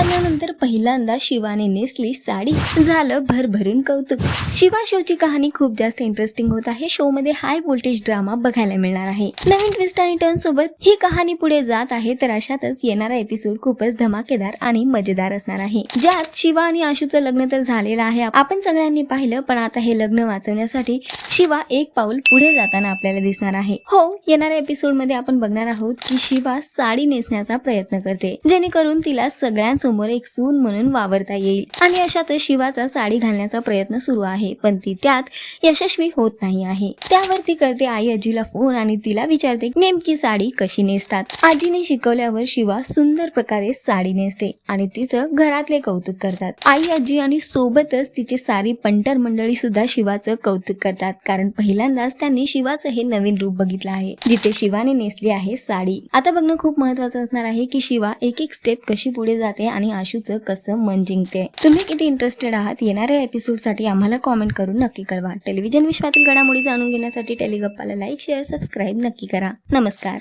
लग्नानंतर पहिल्यांदा शिवाने नेसली साडी. झालं भरभरून कौतुक. शिवा शोची कहाणी खूप जास्त इंटरेस्टिंग होत आहे. शो मध्ये हाय व्होल्टेज ड्रामा बघायला मिळणार आहे. नवीन ट्विस्ट आणि टर्न सोबत ही कहाणी पुढे जात आहे तर अशातच येणारा एपिसोड खूपच धमाकेदार आणि मजेदार असणार आहे. ज्यात शिवा आणि आशूचं लग्न तर झालेलं आहे. आपण सगळ्यांनी पाहिलं पण आता हे लग्न वाचवण्यासाठी शिवा एक पाऊल पुढे जाताना आपल्याला दिसणार आहे. हो येणाऱ्या एपिसोडमध्ये आपण बघणार आहोत की शिवा साडी नेसण्याचा प्रयत्न करते. जेणेकरून तिला समोर एक सून म्हणून वावरता येईल. आणि अशातच शिवाचा साडी घालण्याचा प्रयत्न सुरू आहे. पण ती त्यात यशस्वी होत नाही आहे. त्यावर ती करते आई आजीला फोन आणि तिला विचारते नेमकी साडी कशी नेसतात? आजीने शिकवल्यावर शिवा सुंदर प्रकारे साडी नेसते आणि तिचं घरातले कौतुक करतात. आई आजी आणि सोबतच तिचे सारी पंटर मंडळी सुद्धा शिवाचं कौतुक करतात. कारण पहिल्यांदाच त्यांनी शिवाचं हे नवीन रूप बघितलं आहे जिथे शिवाने नेसली आहे साडी. आता बघणं खूप महत्वाचं असणार आहे की शिवा एक एक स्टेप कशी पुढे जाते आणि आशूचं कसं मन जिंकते तुम्ही किती इंटरेस्टेड आहात? येणाऱ्या एपिसोडसाठी आम्हाला कॉमेंट करून नक्की कळवा. टेलिव्हिजन विश्वातील घडामोडी जाणून घेण्यासाठी टेलिगप्पाला लाईक शेअर सबस्क्राईब नक्की करा. नमस्कार.